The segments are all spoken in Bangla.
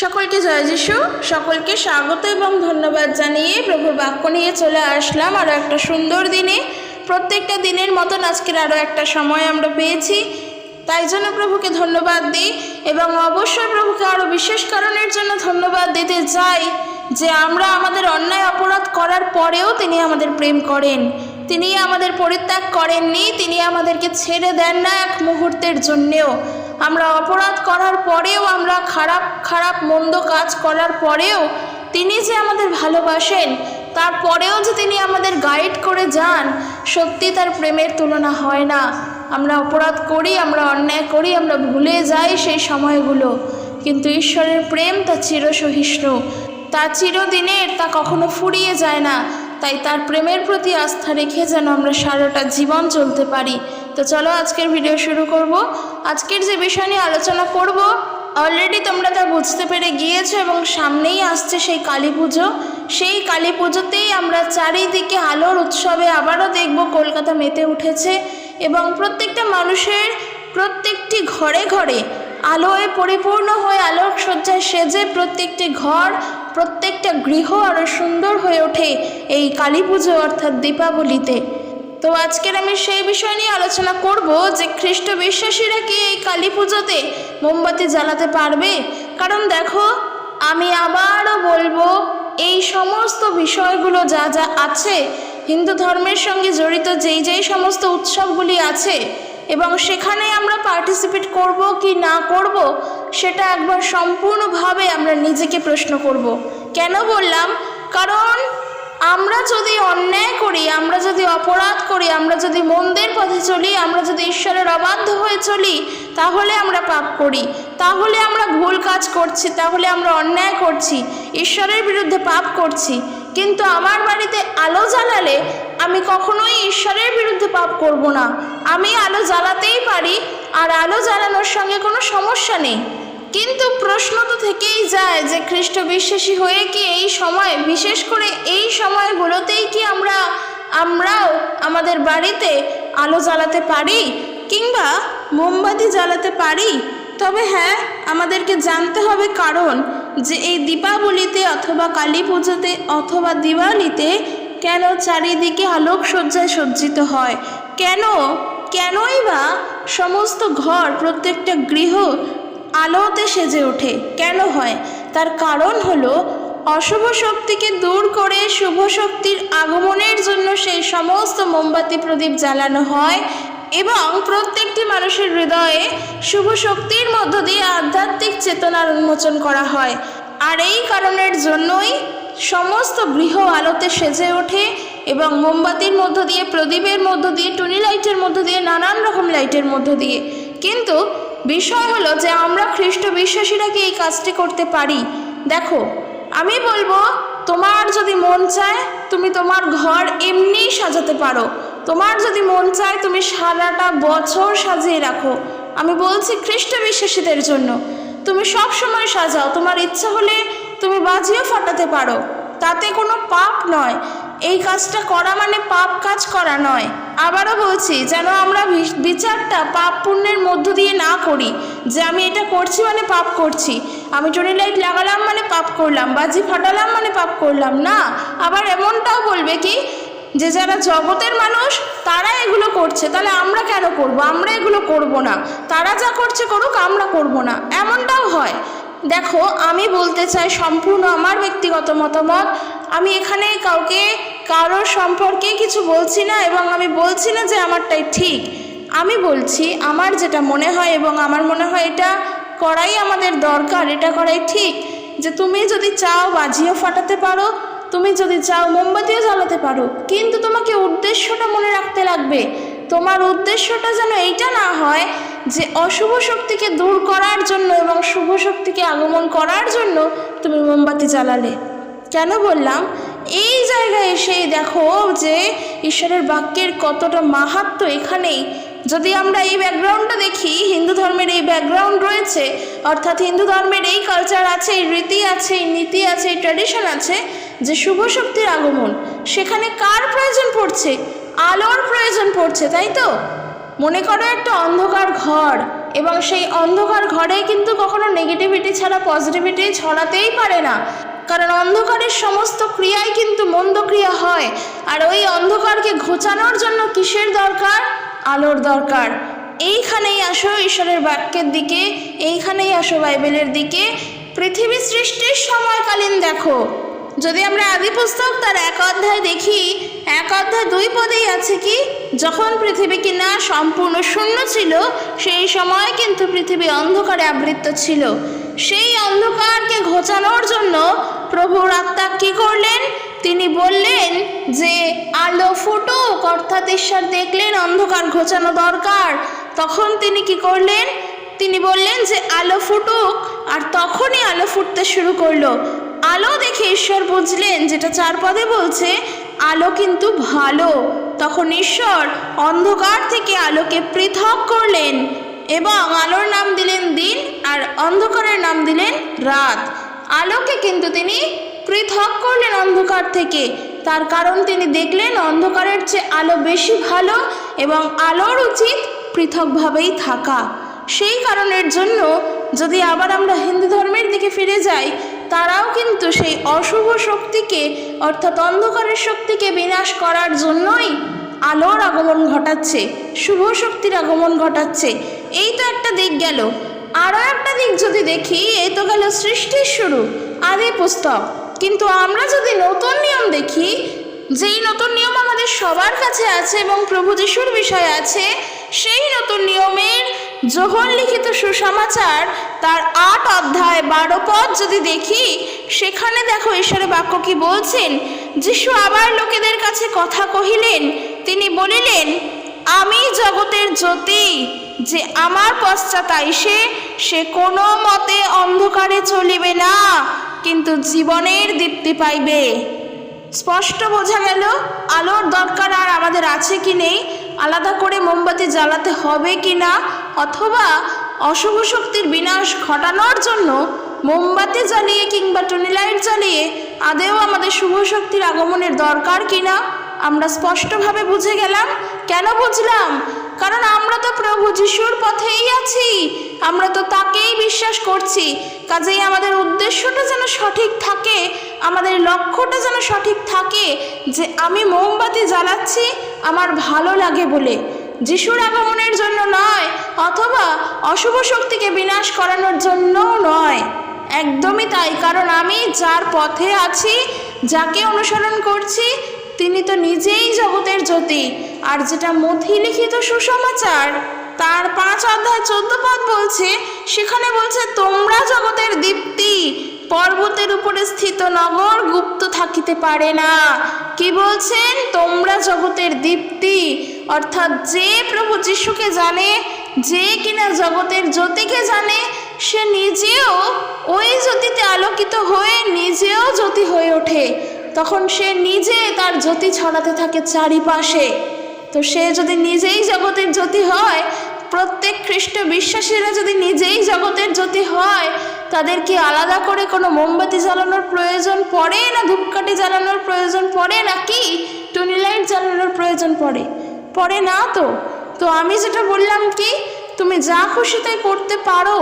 সকলকে জয় যিশু। সকলকে স্বাগত এবং ধন্যবাদ জানিয়ে প্রভুর বাক্য নিয়ে চলে আসলাম আরও একটা সুন্দর দিনে। প্রত্যেকটা দিনের মতন আজকের আরও একটা সময় আমরা পেয়েছি। তাই জন্য প্রভুকে ধন্যবাদ দিই এবং অবশ্যই প্রভুকে আরও বিশেষ কারণের জন্য ধন্যবাদ দিতে চাই যে আমরা আমাদের অন্যায় অপরাধ করার পরেও তিনি আমাদের প্রেম করেন। তিনি আমাদের পরিত্যাগ করেননি, তিনি আমাদেরকে ছেড়ে দেন না এক মুহূর্তের জন্যেও। আমরা অপরাধ করার পরেও, আমরা খারাপ খারাপ, মন্দ কাজ করার পরেও তিনি যে আমাদের ভালোবাসেন তারপরেও যে তিনি আমাদের গাইড করে যান, সত্যি তার প্রেমের তুলনা হয় না। আমরা অপরাধ করি, আমরা অন্যায় করি, আমরা ভুলে যাই সেই সময়গুলো। কিন্তু ঈশ্বরের প্রেম তা চিরসহিষ্ণু। তা চিরদিনের, তা কখনো ফুরিয়ে যায় না। তাই তার প্রেমের প্রতি আস্থা রেখে যেন আমরা সারাটা জীবন চলতে পারি। তো চলো আজকের ভিডিও শুরু করব। আজকের যে বিষয় নিয়ে আলোচনা করব অলরেডি তোমরা তা বুঝতে পেরে গিয়েছো এবং সামনেই আসছে সেই কালী পুজো। সেই কালী পুজোতেই আমরা চারিদিকে আলোর উৎসবে আবারও দেখব কলকাতা মেতে উঠেছে এবং প্রত্যেকটা মানুষের প্রত্যেকটি ঘরে ঘরে আলোয় পরিপূর্ণ হয়ে আলোক সজ্জায় সেজে প্রত্যেকটি ঘর, প্রত্যেকটা গৃহ আরও সুন্দর হয়ে ওঠে এই কালী পুজো অর্থাৎ দীপাবলিতে। তো আজকের আমি সেই বিষয় নিয়ে আলোচনা করব যে খ্রিস্ট বিশ্বাসীরা কি এই কালী পুজোতে মোমবাতি জ্বালাতে পারবে? কারণ দেখো, আমি আবারও বলব, এই সমস্ত বিষয়গুলো যা যা আছে, হিন্দু ধর্মের সঙ্গে জড়িত যেই যেই সমস্ত উৎসবগুলি আছে, এবং সেখানে আমরা পার্টিসিপেট করব কি না করব, সেটা একবার সম্পূর্ণভাবে আমরা নিজেকে প্রশ্ন করব। কেন বললাম? কারণ আমরা যদি অন্যায় করি, আমরা যদি অপরাধ করি, আমরা যদি মন্দের পথে চলি, আমরা যদি ঈশ্বরের অবাধ্য হয়ে চলি, তাহলে আমরা পাপ করি। তাহলে আমরা ভুল কাজ করছি, তাহলে আমরা অন্যায় করছি, ঈশ্বরের বিরুদ্ধে পাপ করছি। কিন্তু আমার বাড়িতে আলো জ্বালালে আমি কখনোই ঈশ্বরের বিরুদ্ধে পাপ করব না। আমি আলো জ্বালাতেই পারি, আর আলো জ্বালানোর সঙ্গে কোনো সমস্যা নেই। কিন্তু প্রশ্ন তো থেকেই যায় যে খ্রিস্ট বিশ্বাসী হয়ে কি এই সময়, বিশেষ করে এই সময়গুলোতেই কি আমরা, আমরাও আমাদের বাড়িতে আলো জ্বালাতে পারি কিংবা মোমবাতি জ্বালাতে পারি? তবে হ্যাঁ আমাদেরকে জানতে হবে কারণ যে এই দীপাবলিতে অথবা কালী পুজোতে অথবা দিওয়ালিতে কেন চারিদিকে আলোকসজ্জায় সজ্জিত হয়? কেন, কেনই বা সমস্ত ঘর, প্রত্যেকটা গৃহ আলোতে সেজে ওঠে। কেন হয়? তার কারণ হলো, অশুভ শক্তিকে দূর করে শুভ শক্তির আগমনের জন্য সেই সমস্ত মোমবাতি প্রদীপ জ্বালানো হয় এবং প্রত্যেকটি মানুষের হৃদয়ে শুভ শক্তির মধ্য দিয়ে আধ্যাত্মিক চেতনার উন্মোচন করা হয়। আর এই কারণের জন্যই সমস্ত গৃহ আলোতে সেজে ওঠে এবং মোমবাতির মধ্য দিয়ে, প্রদীপের মধ্য দিয়ে, টুনি লাইটের মধ্য দিয়ে, নানান রকম লাইটের মধ্য দিয়ে। কিন্তু বিষয় হলো যে আমরা খ্রিস্ট বিশ্বাসীরা কি এই কাজটি করতে পারি? দেখো, আমি বলব, তোমার যদি মন চায়, তুমি তোমার ঘর এমনিই সাজাতে পারো। তোমার যদি মন চায়, তুমি সারাটা বছর সাজিয়ে রাখো। আমি বলছি খ্রিস্ট বিশ্বাসীদের জন্য। তুমি সব সময় সাজাও। তোমার ইচ্ছা হলে তুমি বাজিও ফাটাতে পারো। তাতে কোনো পাপ নয়। এই কাজটা করা মানে পাপ কাজ করা নয়। আবারও বলছি, যেন আমরা বিচারটা পাপ পুণ্যের মধ্য দিয়ে না করি, যে আমি এটা করছি মানে পাপ করছি। আমি টনি লাইট লাগালাম মানে পাপ করলাম, বাজি ফাটালাম মানে পাপ করলাম, না। আবার এমনটাও বলবে কি, যে যারা জগতের মানুষ, তারা এগুলো করছে, তাহলে আমরা কেন করব? আমরা এগুলো করব না। তারা যা করছে করুক, আমরা করব না। এমনটাও হয়। দেখো, আমি বলতে চাই সম্পূর্ণ আমার ব্যক্তিগত মতামত। আমি এখানে কাউকে, কারোর সম্পর্কে কিছু বলছি না এবং আমি বলছি না যে আমারটাই ঠিক। আমি বলছি, আমার যেটা মনে হয় এবং আমার মনে হয় এটা করাই আমাদের দরকার, এটা করাই ঠিক। যে তুমি যদি চাও বাজিও ফাটাতে পারো, তুমি যদি চাও মোমবাতিও জ্বালাতে পারো, কিন্তু তোমাকে উদ্দেশ্যটা মনে রাখতে লাগবে। তোমার উদ্দেশ্যটা যেন এইটা না হয় যে অশুভ শক্তিকে দূর করার জন্য এবং শুভ শক্তিকে আগমন করার জন্য তুমি মোমবাতি জ্বালালে। কেন বললাম? এই জায়গায় এসেই দেখো যে ঈশ্বরের বাক্যের কতটা মাহাত্ম এখানেই। যদি আমরা এই ব্যাকগ্রাউন্ডটা দেখি, হিন্দু ধর্মের এই ব্যাকগ্রাউন্ড রয়েছে, অর্থাৎ হিন্দু ধর্মের এই কালচার আছে, এই রীতি আছে, এই নীতি আছে, এই ট্র্যাডিশন আছে যে শুভ শক্তির আগমন। সেখানে কার প্রয়োজন পড়ছে? আলোর প্রয়োজন পড়ছে, তাই তো? মনে করো একটা অন্ধকার ঘর, এবং সেই অন্ধকার ঘরে কিন্তু কখনো নেগেটিভিটি ছাড়া পজিটিভিটি ছড়াতেই পারে না। কারণ অন্ধকারের সমস্ত ক্রিয়াই কিন্তু মন্দ ক্রিয়া হয়, আর ওই অন্ধকারকে ঘোচানোর জন্য কিসের দরকার? আলোর দরকার। এইখানেই আসো ঈশ্বরের বাক্যের দিকে, এইখানেই আসো বাইবেলের দিকে। পৃথিবী সৃষ্টির সময়কালীন দেখো। যদি আমরা আদি পুস্তক তার এক অধ্যায় দেখি, এক অধ্যায় দুই পদেই আছে কি, যখন পৃথিবী কিনা সম্পূর্ণ শূন্য ছিল, সেই সময় কিন্তু পৃথিবী অন্ধকারে আবৃত ছিল। সেই অন্ধকারকে ঘোচানোর জন্য প্রভুর আত্মা কি করলেন? তিনি বললেন যে, আলো ফুটুক, অর্থাৎ ঈশ্বর দেখলেন অন্ধকার ঘোচানো দরকার। তখন তিনি কি করলেন? তিনি বললেন যে, আলো ফুটুক, আর তখনই আলো ফুটতে শুরু করল। আলো দেখে ঈশ্বর বুঝলেন, যেটা চার পদে বলছে, আলো কিন্তু ভালো। তখন ঈশ্বর অন্ধকার থেকে আলোকে পৃথক করলেন এবং আলোর নাম দিলেন দিন আর অন্ধকারের নাম দিলেন রাত। আলোকে কিন্তু তিনি পৃথক করলেন অন্ধকার থেকে। তার কারণ তিনি দেখলেন অন্ধকারের চেয়ে আলো বেশি ভালো এবং আলোর উচিত পৃথকভাবেই থাকা। সেই কারণের জন্য যদি আবার আমরা হিন্দু ধর্মের দিকে ফিরে যাই তারাও কিন্তু সেই অশুভ শক্তিকে, অর্থাৎ অন্ধকারের শক্তিকে বিনাশ করার জন্যই আলোর আগমন ঘটাচ্ছে, শুভ শক্তির আগমন ঘটাচ্ছে। এই তো একটা দিক গেল। আরও একটা দিক যদি দেখি, এই তো গেল সৃষ্টির শুরু, আদি পুস্তক। কিন্তু আমরা যদি নতুন নিয়ম দেখি, যেই নতুন নিয়ম আমাদের সবার কাছে আছে এবং প্রভু যিশুর বিষয় আছে, সেই নতুন নিয়মের যোহন লিখিত সুসমাচার তার আট অধ্যায় বারো পদ যদি দেখি, সেখানে দেখো ঈশ্বরের বাক্য কি বলছেন? যিশু আবার লোকেদের কাছে কথা কহিলেন, তিনি বলিলেন, আমি জগতের জ্যোতি, যে আমার পশ্চাৎ আইসে সে কোনো মতে অন্ধকারে চলিবে না, কিন্তু জীবনের দীপ্তি পাইবে। স্পষ্ট বোঝা গেল, আলোর দরকার আর আমাদের আছে কি নেই, আলাদা করে মোমবাতি জ্বালাতে হবে কি না অথবা অশুভ শক্তির বিনাশ ঘটানোর জন্য মোমবাতি জ্বালিয়ে কিংবা টুনি লাইট জ্বালিয়ে আদেও আমাদের শুভ শক্তির আগমনের দরকার কি না আমরা স্পষ্টভাবে বুঝে গেলাম। কেন বুঝলাম? কারণ আমরা তো প্রভু যিশুর পথেই আছি। আমরা তো তাকেই বিশ্বাস করছি। কাজেই আমাদের উদ্দেশ্যটা যেন সঠিক থাকে, আমাদের লক্ষ্যটা যেন সঠিক থাকে যে আমি মোমবাতি জ্বালাচ্ছি, আমার ভালো লাগে বলে। যিশুর আগমনের জন্য নয়, অথবা অশুভ শক্তিকে বিনাশ করানোর জন্যও নয়। একদমই তাই, কারণ আমি যার পথে আছি, যাকে অনুসরণ করছি, তিনি তো নিজেই জগতের জ্যোতি। আর যেটা মথি লিখিত সুসমাচার, তার পাঁচ অধ্যায় চোদ্দ পদ বলছে, সেখানে বলছে, তোমরা জগতের দীপ্তি, পর্বতের উপরে স্থিত নগর গুপ্ত থাকিতে পারে না। কি বলছেন? তোমরা জগতের দীপ্তি অর্থাৎ যে প্রভু যিশুকে জানে, যে কিনা জগতের জ্যোতিকে জানে, সে নিজেও ওই জ্যোতিতে আলোকিত হয়ে নিজেও জ্যোতি হয়ে ওঠে। তখন সে নিজে তার জ্যোতি ছড়াতে থাকে চারিপাশে। তো সে যদি নিজেই জগতের জ্যোতি হয়, প্রত্যেক খ্রিস্ট বিশ্বাসীরা যদি নিজেই জগতের জ্যোতি হয়, তাদের কি আলাদা করে কোনো মোমবাতি জ্বালানোর প্রয়োজন পড়ে না ধূপকাঠি জ্বালানোর প্রয়োজন পড়ে নাকি টুনি লাইট জ্বালানোর প্রয়োজন পড়ে? পড়ে না তো? তো আমি যেটা বললাম কি, তুমি যা খুশি তাই করতে পারো,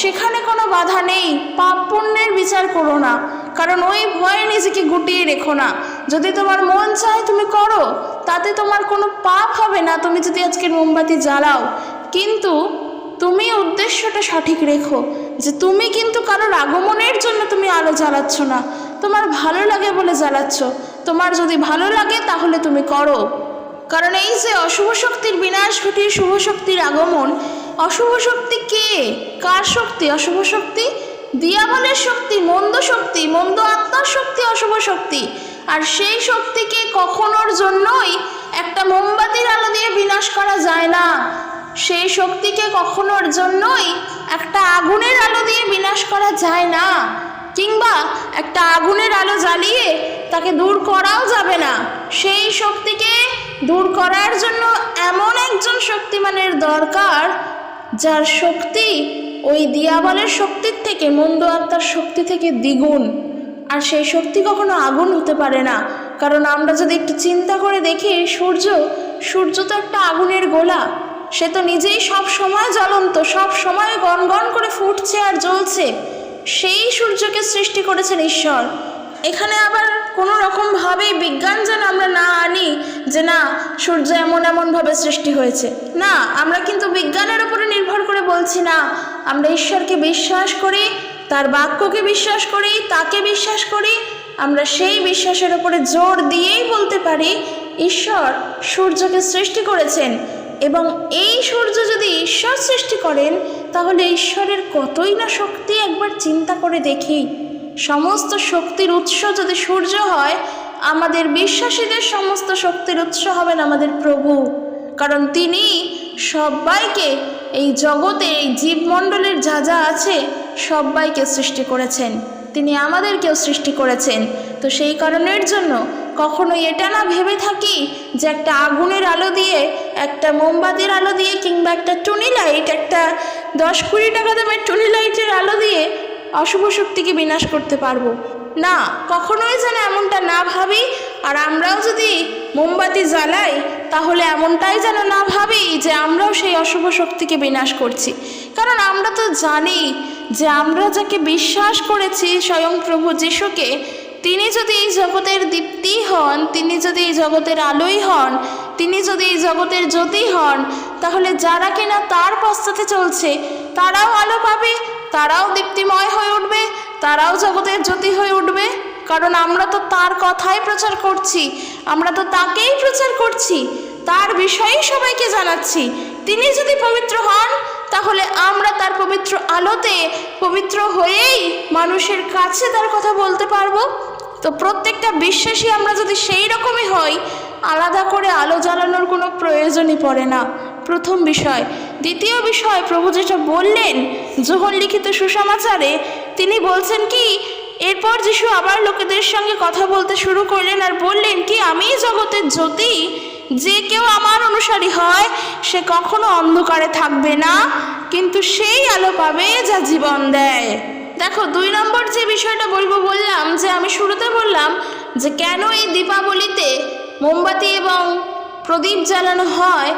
সেখানে কোনো বাধা নেই, পাপ পুণ্যের বিচার করো না, কারণ ওই ভয়ে নিজেকে গুটিয়ে রেখো না। যদি তোমার মন চায় তুমি করো, তাতে তোমার কোনো পাপ হবে না, তুমি যদি আজকে মোমবাতি জ্বালাও। কিন্তু তুমি উদ্দেশ্যটা সঠিক রেখো, যে তুমি কিন্তু কারোর আগমনের জন্য তুমি আলো জ্বালাচ্ছ না। তোমার ভালো লাগে বলে জ্বালাচ্ছ, তোমার যদি ভালো লাগে তাহলে তুমি করো। কারণ এই যে অশুভ শক্তির বিনাশ ঘটিয়ে শুভ শক্তির আগমন, অশুভ শক্তি কে? কার শক্তি? অশুভ শক্তি? দিয়াবলের শক্তি, মন্দ শক্তি, মন্দ আত্মার শক্তি, অশুভ শক্তি। আর সেই শক্তিকে কখনোর জন্যই একটা মোমবাতির আলো দিয়ে বিনাশ করা যায় না। সেই শক্তিকে কখনোর জন্যই একটা আগুনের আলো দিয়ে বিনাশ করা যায় না। কিংবা একটা আগুনের আলো জ্বালিয়ে তাকে দূর করাও যাবে না। সেই শক্তিকে দূর করার জন্য এমন একজন শক্তিমানের দরকার, যার শক্তি ওই দিয়াবলের শক্তির থেকে, মন্দ আত্মার শক্তি থেকে দ্বিগুণ। আর সেই শক্তি কখনো আগুন হতে পারে না। কারণ আমরা যদি একটু চিন্তা করে দেখি, সূর্য সূর্য তো একটা আগুনের গোলা। সে তো নিজেই সব সময় জ্বলন্ত, সব সময় গনগন করে ফুটছে আর জ্বলছে। সেই সূর্যকে সৃষ্টি করেছেন ঈশ্বর। এখানে আবার কোনো রকমভাবেই বিজ্ঞান যেন আমরা না যে না, সূর্য এমন এমনভাবে সৃষ্টি হয়েছে। না, আমরা কিন্তু বিজ্ঞানের উপরে নির্ভর করে বলছি না। আমরা ঈশ্বরকে বিশ্বাস করি, তার বাক্যকে বিশ্বাস করি, তাকে বিশ্বাস করি। আমরা সেই বিশ্বাসের উপরে জোর দিয়েই বলতে পারি, ঈশ্বর সূর্যকে সৃষ্টি করেছেন এবং এই সূর্য যদি ঈশ্বর সৃষ্টি করেন, তাহলে ঈশ্বরের কতই না শক্তি একবার চিন্তা করে দেখি। সমস্ত শক্তির উৎস যদি সূর্য হয় আমাদের বিশ্বাসীদের সমস্ত শক্তির উৎস হবেন আমাদের প্রভু। কারণ তিনি সবাইকে এই জগতে, এই জীবমণ্ডলের যা যা আছে, সবাইকে সৃষ্টি করেছেন। তিনি আমাদেরকেও সৃষ্টি করেছেন। তো সেই কারণের জন্য কখনোই এটা না ভেবে থাকি যে একটা আগুনের আলো দিয়ে, একটা মোমবাতির আলো দিয়ে, কিংবা একটা টুনি লাইট, একটা দশ কুড়ি টাকা দামের টুনি লাইটের আলো দিয়ে অশুভ শক্তিকে বিনাশ করতে পারব। না, কখনোই যেন এমনটা না ভাবি। আর আমরাও যদি মোমবাতি জ্বালাই, তাহলে এমনটাই যেন না ভাবি যে আমরাও সেই অশুভ শক্তিকে বিনাশ করছি। কারণ আমরা তো জানি যে আমরা যাকে বিশ্বাস করেছি স্বয়ং প্রভু যিশুকে, তিনি যদি এই জগতের দীপ্তি হন, তিনি যদি এই জগতের আলোই হন, তিনি যদি এই জগতের জ্যোতি হন, তাহলে যারা কিনা তার পশ্চাতে চলছে, তারাও আলো পাবে, তারাও দীপ্তিময় হয়ে উঠবে। তারাও জগতের জ্যোতি হয়ে উঠবে। কারণ আমরা তো তার কথাই প্রচার করছি। আমরা তো তাকেই প্রচার করছি। তার বিষয়েই সবাইকে জানাচ্ছি। তিনি যদি পবিত্র হন, তাহলে আমরা তার পবিত্র আলোতে পবিত্র হয়েই মানুষের কাছে তার কথা বলতে পারব। তো প্রত্যেকটা বিশ্বাসী আমরা যদি সেই রকমই হই, আলাদা করে আলো জ্বালানোর কোনো প্রয়োজনই পড়ে না। প্রথম বিষয়। দ্বিতীয় বিষয়, প্রভু যেটা বললেন যোহন লিখিত সুসমাচারে তিনি বলছেন কি, এরপর যিশু আবার লোকেদের সঙ্গে কথা বলতে শুরু করলেন আর বললেন কি আমি জগতের জ্যোতি, যে কেউ আমার অনুসারী হয়, সে কখনো অন্ধকারে থাকবে না, কিন্তু সেই আলো পাবে যা জীবন দেয়। দেখো, দুই নম্বর যে বিষয়টা বলব বললাম, যে আমি শুরুতে বললাম যে কেন এই দীপাবলিতে মোমবাতি এবং প্রদীপ জ্বালানো হয়,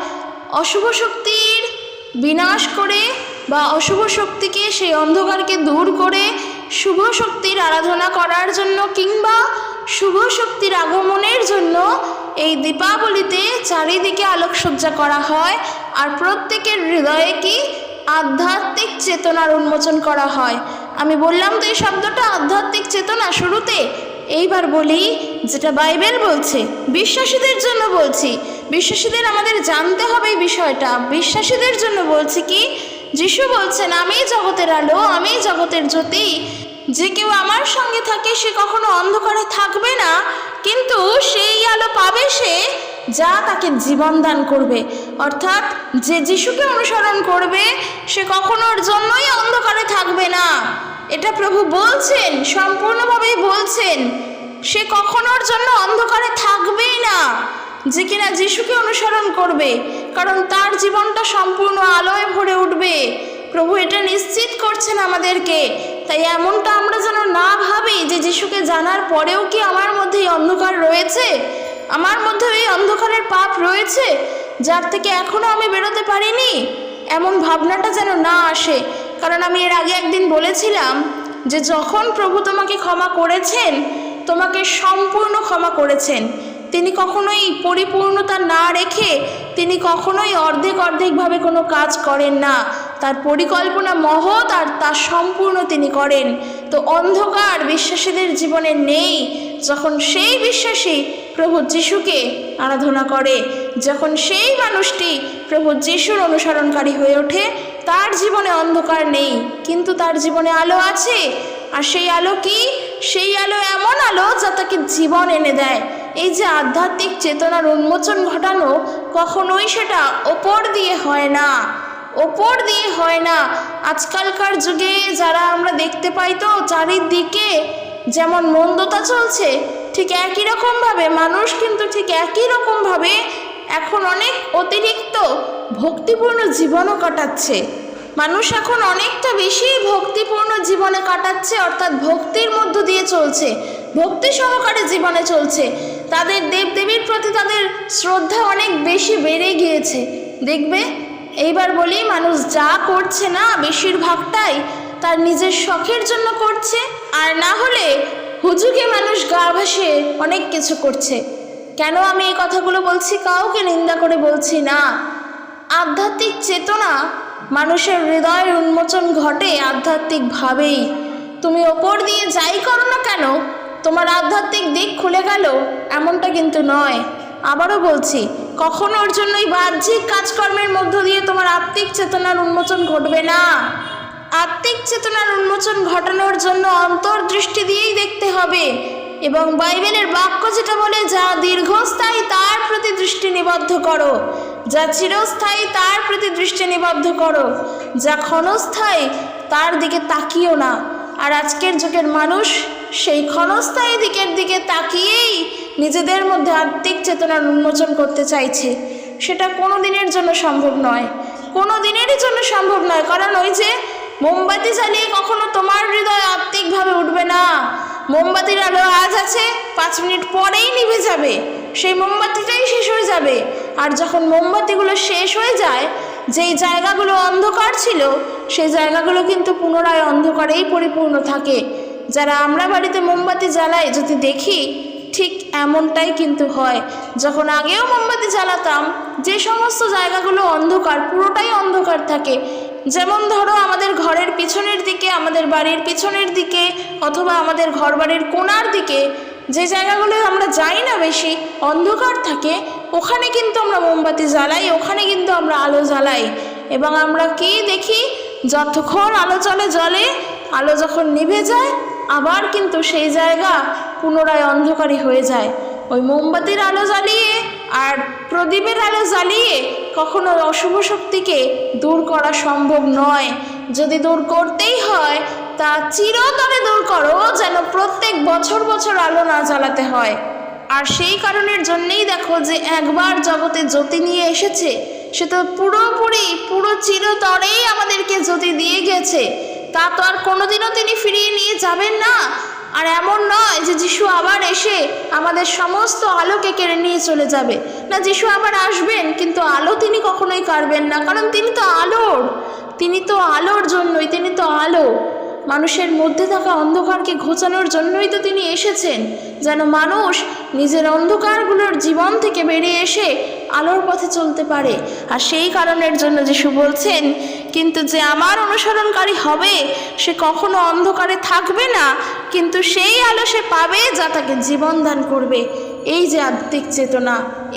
অশুভ শক্তির বিনাশ করে বা অশুভ শক্তিকে সেই অন্ধকারকে দূর করে শুভ শক্তির আরাধনা করার জন্য কিংবা শুভ শক্তির আগমনের জন্য এই দীপাবলিতে চারিদিকে আলোকসজ্জা করা হয় আর প্রত্যেকের হৃদয়ে কি আধ্যাত্মিক চেতনার উন্মোচন করা হয়। আমি বললাম তো এই শব্দটা আধ্যাত্মিক চেতনা শুরুতে। এইবার বলি যেটা বাইবেল বলছে, বিশ্বাসীদের জন্য বলছি। বিশ্বাসীদের আমাদের জানতে হবে এই বিষয়টা। বিশ্বাসীদের জন্য বলছি কি যিশু বলছেন আমি জগতের আলো আমি জগতের জ্যোতি। যে কেউ আমার সঙ্গে থাকে, সে কখনো অন্ধকারে থাকবে না। কিন্তু সেই আলো পাবে সে যা তাকে জীবন দান করবে। অর্থাৎ যে যিশুকে অনুসরণ করবে, সে কখনোর জন্যই অন্ধকারে থাকবে না। এটা প্রভু বলছেন, সম্পূর্ণভাবেই বলছেন। সে কখনোর জন্য অন্ধকারে থাকবেই না। যে কিনা যিশুকে অনুসরণ করবে, কারণ তার জীবনটা সম্পূর্ণ আলোয় ভরে উঠবে। প্রভু এটা নিশ্চিত করছেন আমাদেরকে। তাই এমনটা আমরা যেন না ভাবি যে যিশুকে জানার পরেও কি আমার মধ্যে এই অন্ধকার রয়েছে? আমার মধ্যে এই অন্ধকারের পাপ রয়েছে, যার থেকে এখনও আমি বেরোতে পারিনি? এমন ভাবনাটা যেন না আসে। কারণ আমি এর আগে একদিন বলেছিলাম যে যখন প্রভু তোমাকে ক্ষমা করেছেন, তোমাকে সম্পূর্ণ ক্ষমা করেছেন। তিনি কখনোই পরিপূর্ণতা না রেখে তিনি কখনোই অর্ধেক অর্ধেকভাবে কোনো কাজ করেন না। তার পরিকল্পনা মহৎ আর তা সম্পূর্ণ তিনি করেন। তো অন্ধকার বিশ্বাসীদের জীবনে নেই যখন সেই বিশ্বাসী প্রভু যিশুকে আরাধনা করে। যখন সেই মানুষটি প্রভু যিশুর অনুসরণকারী হয়ে ওঠে, তার জীবনে অন্ধকার নেই। কিন্তু তার জীবনে আলো আছে। আর সেই আলো কি? সেই আলো এমন আলো যা তাকে জীবন এনে দেয়। এই যে আধ্যাত্মিক চেতনার উন্মোচন ঘটানো, কখনোই সেটা ওপর দিয়ে হয় না। ওপর দিয়ে হয় না। আজকালকার যুগে যারা আমরা দেখতে পাই তো, চারিদিকে যেমন মন্দতা চলছে, ঠিক একই রকমভাবে, মানুষ কিন্তু ঠিক একই রকমভাবে এখন অনেক অতিরিক্ত ভক্তিপূর্ণ জীবনও কাটাচ্ছে। মানুষ এখন অনেকটা বেশি ভক্তিপূর্ণ জীবনে কাটাচ্ছে, অর্থাৎ ভক্তির মধ্য দিয়ে চলছে, ভক্তি সহকারে জীবনে চলছে। তাদের দেবদেবীর প্রতি তাদের শ্রদ্ধা অনেক বেশি বেড়ে গিয়েছে। দেখবে? এইবার বলি, মানুষ যা করছে না, বেশিরভাগটাই তার নিজের শখের জন্য করছে, আর না হলে হুজুকে মানুষ গা ভাসে অনেক কিছু করছে। কেন আমি এই কথাগুলো বলছি? কাউকে নিন্দা করে বলছি না। আধ্যাত্মিক চেতনা মানুষের হৃদয়ের উন্মোচন ঘটে আধ্যাত্মিকভাবেই। তুমি ওপর দিয়ে যাই করো না কেন তোমার আধ্যাত্মিক দিক খুলে গেল? এমনটা কিন্তু নয়। আবারও বলছি, কখনো ওর জন্যই বাহ্যিক কাজকর্মের মধ্য দিয়ে তোমার আত্মিক চেতনার উন্মোচন ঘটবে না। আত্মিক চেতনার উন্মোচন ঘটানোর জন্য অন্তর্দৃষ্টি দিয়েই দেখতে হবে এবং বাইবেলের বাক্য যেটা বলে, যা দীর্ঘস্থায়ী, তার প্রতি দৃষ্টি নিবদ্ধ করো। যা চিরস্থায়ী, তার প্রতি দৃষ্টি নিবদ্ধ করো। যা ক্ষণস্থায়ী, তার দিকে তাকিও না। আর আজকের যুগের মানুষ সেই ক্ষণস্থায়ী দিকের দিকে তাকিয়েই নিজেদের মধ্যে আত্মিক চেতনার উন্মোচন করতে চাইছে। সেটা কোনো দিনের জন্য সম্ভব নয়। কোনো দিনেরই জন্য সম্ভব নয়। কারণ ওই যে মোমবাতি জ্বালিয়ে কখনো তোমার হৃদয় আত্মিকভাবে উঠবে না। মোমবাতির আলো আজ আছে, পাঁচ মিনিট পরেই নিভে যাবে। সেই মোমবাতিটাই শেষ হয়ে যাবে। আর যখন মোমবাতিগুলো শেষ হয়ে যায়, যেই জায়গাগুলো অন্ধকার ছিল, সেই জায়গাগুলো কিন্তু পুনরায় অন্ধকারেই পরিপূর্ণ থাকে। যারা আমরা বাড়িতে মোমবাতি জ্বালাই যদি দেখি, ঠিক এমনটাই কিন্তু হয়। যখন আগেও মোমবাতি জ্বালাতাম, যে সমস্ত জায়গাগুলো অন্ধকার, পুরোটাই অন্ধকার থাকে। যেমন ধরো আমাদের ঘরের পিছনের দিকে, আমাদের বাড়ির পিছনের দিকে, অথবা আমাদের ঘর বাড়ির কোণার দিকে, যে জায়গাগুলো আমরা যাই না বেশি, অন্ধকার থাকে, ওখানে কিন্তু আমরা মোমবাতি জ্বালাই, ওখানে কিন্তু আমরা আলো জ্বালাই। এবং আমরা কি দেখি? যতক্ষণ আলো চলে জলে, আলো যখন নিভে যায় আবার কিন্তু সেই জায়গা পুনরায় অন্ধকারই হয়ে যায়। ওই মোমবাতির আলো জ্বালিয়ে আর প্রদীপের আলো জ্বালিয়ে কখনো অশুভ শক্তিকে দূর করা সম্ভব নয়। যদি দূর করতেই হয়, তা চিরতরে দূর করো, যেন প্রত্যেক বছর বছর আলো না জ্বালাতে হয়। আর সেই কারণের জন্যেই দেখো যে একবার জগতে জ্যোতি নিয়ে এসেছে, সে তো পুরোপুরি, পুরো চিরতরেই আমাদেরকে জ্যোতি দিয়ে গেছে। তা তো আর কোনোদিনও তিনি ফিরিয়ে নিয়ে যাবেন না। আর এমন নয় যে যিশু আবার এসে আমাদের সমস্ত আলোকে কেড়ে নিয়ে চলে যাবে। না, যিশু আবার আসবেন, কিন্তু আলো তিনি কখনোই কাড়বেন না, কারণ তিনি তো আলোর। তিনি তো আলোর জন্যই, তিনি তো আলো। মানুষের মধ্যে থাকা অন্ধকারকে ঘোচানোর জন্যই তো তিনি এসেছেন, যেন মানুষ নিজের অন্ধকারগুলোর জীবন থেকে বেরিয়ে এসে আলোর পথে চলতে পারে। আর সেই কারণের জন্য যিশু বলছেন কিন্তু যে আমার অনুসরণকারী হবে, সে কখনো অন্ধকারে থাকবে না, কিন্তু সেই আলো সে পাবে যা তাকে জীবন দান করবে। এই যে আত্মিক চেতনা,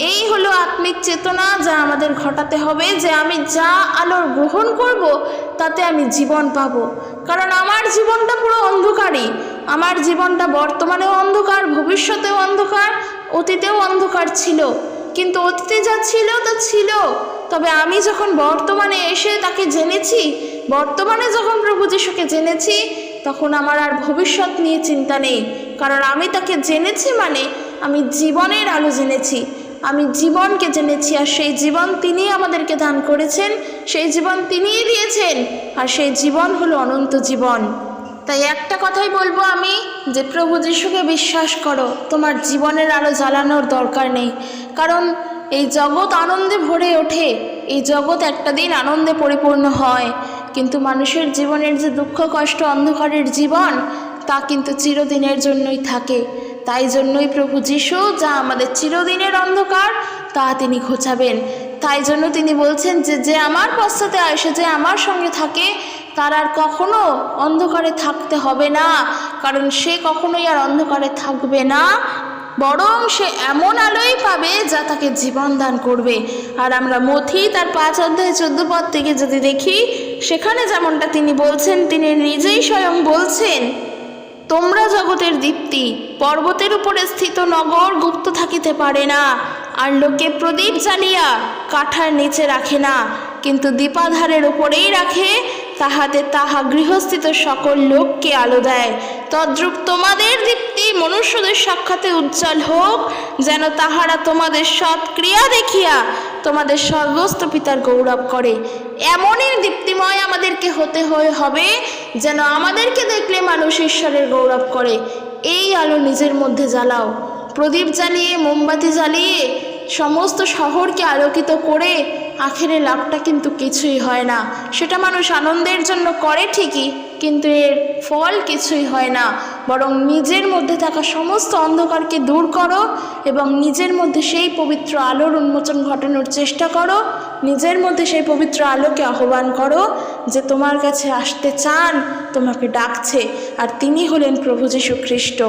এই হলো আত্মিক চেতনা যা আমাদের ঘটাতে হবে যে আমি যা আলোর গ্রহণ করব, তাতে আমি জীবন পাব। কারণ আমার জীবনটা পুরো অন্ধকারই, আমার জীবনটা বর্তমানেও অন্ধকার, ভবিষ্যতেও অন্ধকার, অতীতেও অন্ধকার ছিল। কিন্তু অতীতে যা ছিল, তা ছিল। তবে আমি যখন বর্তমানে এসে তাকে জেনেছি, বর্তমানে যখন প্রভু যিশুকে জেনেছি, তখন আমার আর ভবিষ্যৎ নিয়ে চিন্তা নেই। কারণ আমি তাকে জেনেছি মানে আমি জীবনের আলো জেনেছি। আমি জীবনকে জেনেছি আর সেই জীবন তিনি আমাদেরকে দান করেছেন, সেই জীবন তিনিই দিয়েছেন আর সেই জীবন হলো অনন্ত জীবন। তাই একটা কথাই বলব আমি যে প্রভু যিশুকে বিশ্বাস করো, তোমার জীবনের আলো জ্বালানোর দরকার নেই। কারণ এই জগৎ আনন্দে ভরে ওঠে, এই জগৎ একটা দিন আনন্দে পরিপূর্ণ হয়। কিন্তু মানুষের জীবনের যে দুঃখ, কষ্ট, অন্ধকারের জীবন, তা কিন্তু চিরদিনের জন্যই থাকে। তাই জন্যই প্রভু যিশু যা আমাদের চিরদিনের অন্ধকার, তা তিনি ঘোচাবেন। তাই জন্য তিনি বলছেন যে যে আমার পশ্চাতে আসে, যে আমার সঙ্গে থাকে, তার আর কখনো অন্ধকারে থাকতে হবে না। কারণ সে কখনোই আর অন্ধকারে থাকবে না। বরং সে এমন আলোই পাবে যা তাকে জীবন দান করবে। আর আমরা মথি তার পাঁচ অধ্যায় চোদ্দ পদ থেকে যদি দেখি, সেখানে যেমনটা তিনি বলছেন, তিনি নিজেই স্বয়ং বলছেন, তোমরা জগতের দীপ্তি, পর্বতের উপরে স্থিত নগর গুপ্ত থাকিতে পারে না, আর লোকে প্রদীপ জ্বালিয়া কাঠার নিচে রাখে না, কিন্তু দীপাধারের উপরেই রাখে, তাহাতে তাহা গৃহস্থিত সকল লোককে আলো দেয়। তদ্রূপ তোমাদের দীপ্তি মনুষ্যদের সাক্ষাতে উজ্জ্বল হোক, যেন তাহারা তোমাদের সৎ ক্রিয়া দেখিয়া তোমাদের সর্বস্ত পিতার গৌরব করে। এমনই দীপ্তিময় আমাদেরকে হতে হয়ে হবে, যেন আমাদেরকে দেখলে মানুষ ঈশ্বরের গৌরব করে। এই আলো নিজের মধ্যে জ্বালাও। প্রদীপ জ্বালিয়ে, মোমবাতি জ্বালিয়ে, সমস্ত শহরকে আলোকিত করে, আখেরে লাভটা কিন্তু কিছুই হয় না। সেটা মানুষ আনন্দের জন্য করে ঠিকই কিন্তু এর ফল কিছুই হয় না। বরং নিজের মধ্যে থাকা সমস্ত অন্ধকারকে দূর করো এবং নিজের মধ্যে সেই পবিত্র আলোর উন্মোচন ঘটানোর চেষ্টা করো। নিজের মধ্যে সেই পবিত্র আলোকে আহ্বান করো যে তোমার কাছে আসতে চান, তোমাকে ডাকছে আর তিনি হলেন প্রভু যীশু খ্রিস্ট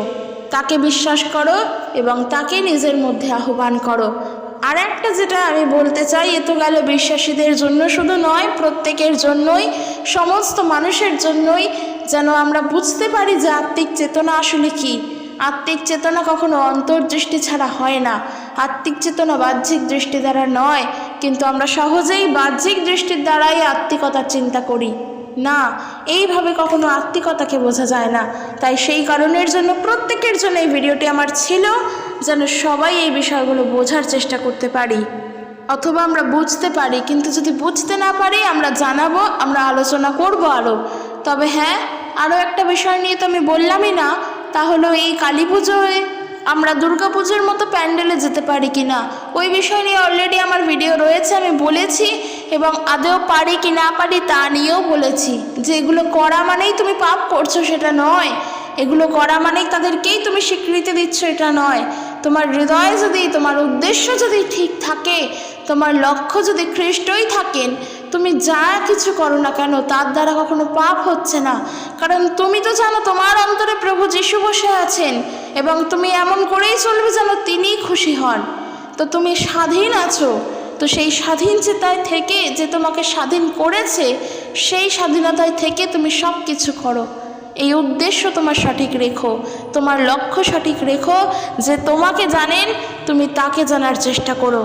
তাকে বিশ্বাস করো এবং তাকে নিজের মধ্যে আহ্বান করো। আর একটা যেটা আমি বলতে চাই এ তো গেল বিশ্বাসীদের জন্য শুধু নয়, প্রত্যেকের জন্যই, সমস্ত মানুষের জন্যই যেন আমরা বুঝতে পারি যে আত্মিক চেতনা আসলে কি। আত্মিক চেতনা কখনো অন্তর্দৃষ্টি ছাড়া হয় না। আত্মিক চেতনা বাহ্যিক দৃষ্টি দ্বারা নয়, কিন্তু আমরা সহজেই বাহ্যিক দৃষ্টির দ্বারাই আত্মিকতার চিন্তা করি। না, এইভাবে কখনো আত্মিকতাকে বোঝা যায় না। তাই সেই কারণের জন্য, প্রত্যেকের জন্য এই ভিডিওটি আমার ছিল, যেন সবাই এই বিষয়গুলো বোঝার চেষ্টা করতে পারি। অথবা আমরা বুঝতে পারি, কিন্তু যদি বুঝতে না পারি, আমরা জানাব, আমরা আলোচনা করব আরও তবে হ্যাঁ আরও একটা বিষয় নিয়ে তো আমি বললামই না তাহলে এই কালী পুজোয় আমরা দুর্গাপুজোর মতো প্যান্ডেলে যেতে পারি কি না ওই বিষয় নিয়ে অলরেডি আমার ভিডিও রয়েছে, আমি বলেছি। এবং আদৌ পারি কি না পারি তা নিয়েও বলেছি। যে এগুলো করা মানেই তুমি পাপ করছ, সেটা নয়। এগুলো করা মানেই তাদেরকেই তুমি স্বীকৃতি দিচ্ছ, এটা নয়। তোমার হৃদয় যদি, তোমার উদ্দেশ্য যদি ঠিক থাকে, তোমার লক্ষ্য যদি খ্রিস্টই থাকেন, তুমি যা কিছু করো না কেন, তার দ্বারা কখনো পাপ হচ্ছে না। কারণ তুমি তো জানো, তোমার অন্তরে প্রভু যিশু বসে আছেন, এবং তুমি এমন করেই চলবে যেন তিনিই খুশি হন। তো তুমি স্বাধীন আছো। তো সেই স্বাধীন চেতায় থেকে যে তোমাকে স্বাধীন করেছে, সেই স্বাধীনতায় থেকে তুমি সব কিছু করো। এই উদ্দেশ্য তোমার সঠিক রেখো, তোমার লক্ষ্য সঠিক রেখো যে তোমাকে জানেন, তুমি তাকে জানার চেষ্টা করো।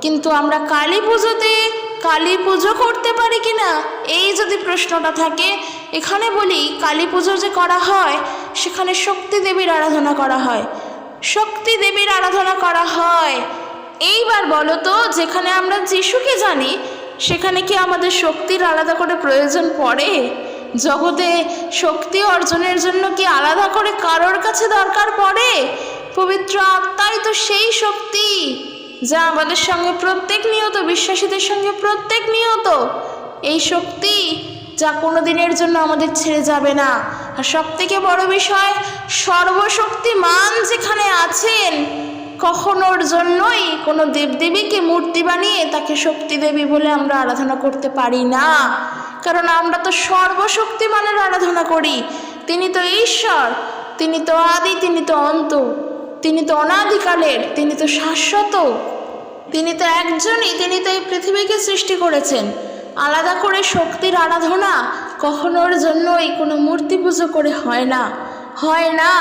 কিন্তু আমরা কালী পুজোতে, কালী পুজো করতে পারি কি না এই যদি প্রশ্নটা থাকে, এখানে বলি কালী পুজো যে করা হয়, সেখানে শক্তি দেবীর আরাধনা করা হয়। শক্তি দেবীর আরাধনা করা হয়। এইবার বলো তো, যেখানে আমরা যিশুকে জানি, সেখানে কি আমাদের শক্তির আলাদা করে প্রয়োজন পড়ে? জগতে শক্তি অর্জনের জন্য কি আলাদা করে কারোর কাছে দরকার পড়ে? পবিত্র আত্মাই তো সেই শক্তি, যা আমাদের সঙ্গে প্রত্যেক নিয়ত, বিশ্বাসীদের সঙ্গে প্রত্যেক নিয়ত। এই শক্তি যা কোনো দিনের জন্য আমাদের ছেড়ে যাবে না। আর সব থেকে বড় বিষয়, সর্বশক্তিমান যেখানে আছেন কখনোর জন্যই কোনো দেবদেবীকে মূর্তি বানিয়ে তাকে শক্তি দেবী বলে আমরা আরাধনা করতে পারি না। কারণ আমরা তো সর্বশক্তিমানের আরাধনা করি। তিনি তো ঈশ্বর, তিনি তো আদি, তিনি তো অন্ত, তিনি তো অনাদিকালের, তিনি তো শাশ্বত, তিনি তো একজনই, তিনি তো এই পৃথিবীকে সৃষ্টি করেছেন। আলাদা করে শক্তির আরাধনা কখনোর জন্যই কোনো মূর্তি পুজো করে হয় না হয় না।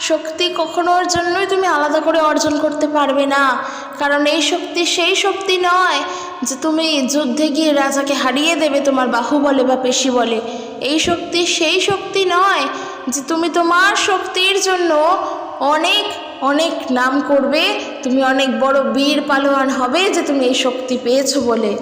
শক্তি কখনোর জন্যই তুমি আলাদা করে অর্জন করতে পারবে না। কারণ এই শক্তি সেই শক্তি নয় যে তুমি যুদ্ধে গিয়ে রাজাকে হারিয়ে দেবে তোমার বাহু বলে বা পেশি বলে। এই শক্তি সেই শক্তি নয় যে তুমি তোমার শক্তির জন্য অনেক অনেক নাম করবে, তুমি অনেক বড় বীর পালোয়ান হবে যে তুমি এই শক্তি পেয়েছ বলে।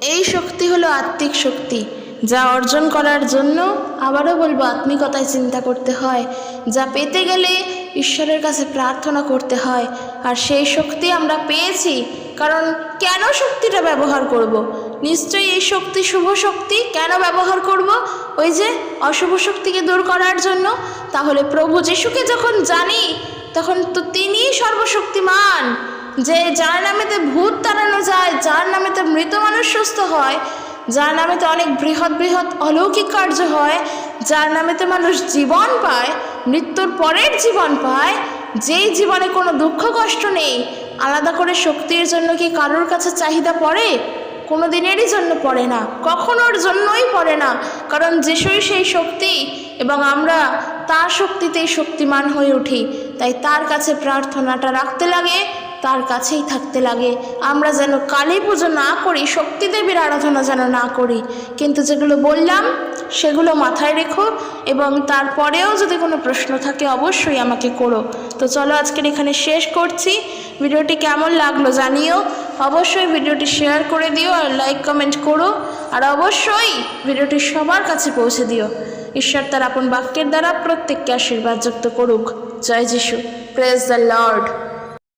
এই শক্তি হলো আত্মিক শক্তি। যা অর্জন করার জন্য আবারও বলব, আত্মিকতায় চিন্তা করতে হয়। যা পেতে গেলে ঈশ্বরের কাছে প্রার্থনা করতে হয়। আর সেই শক্তি আমরা পেয়েছি, কারণ কেন শক্তিটা ব্যবহার করব। নিশ্চয়ই এই শক্তি শুভ শক্তি কেন ব্যবহার করব? ওই যে অশুভ শক্তিকে দূর করার জন্য। তাহলে প্রভু যিশুকে যখন জানি, তখন তো তিনিই সর্বশক্তিমান। যে যার নামেতে ভূত তাড়ানো যায়, যার নামেতে মৃত মানুষ সুস্থ হয় যার নামেতে অনেক বৃহৎ বৃহৎ অলৌকিক কার্য হয়, যার নামেতে মানুষ জীবন পায়, মৃত্যুর পরের জীবন পায়, যেই জীবনে কোনো দুঃখ, কষ্ট নেই, আলাদা করে শক্তির জন্য কি কারোর কাছে চাহিদা পড়ে? কোনো দিনেরই জন্য পড়ে না, কখনোর জন্যই পড়ে না, কারণ যিশুই সেই শক্তি এবং আমরা তার শক্তিতেই শক্তিমান হয়ে উঠি, তাই তার কাছে প্রার্থনাটা রাখতে লাগে তার কাছেই থাকতে লাগে। আমরা যেন কালী পুজো না করি শক্তি দেবীর আরাধনা যেন না করি। কিন্তু যেগুলো বললাম, সেগুলো মাথায় রেখো এবং তারপরেও যদি কোনো প্রশ্ন থাকে, অবশ্যই আমাকে করো। তো চলো আজকের এখানে শেষ করছি। ভিডিওটি কেমন লাগল জানিও। অবশ্যই ভিডিওটি শেয়ার করে দিও আর লাইক, কমেন্ট করো। আর অবশ্যই ভিডিওটি সবার কাছে পৌঁছে দিও। ঈশ্বর তার আপন বাক্যের দ্বারা প্রত্যেককে আশীর্বাদযুক্ত করুক। জয় যিশু। Praise the Lord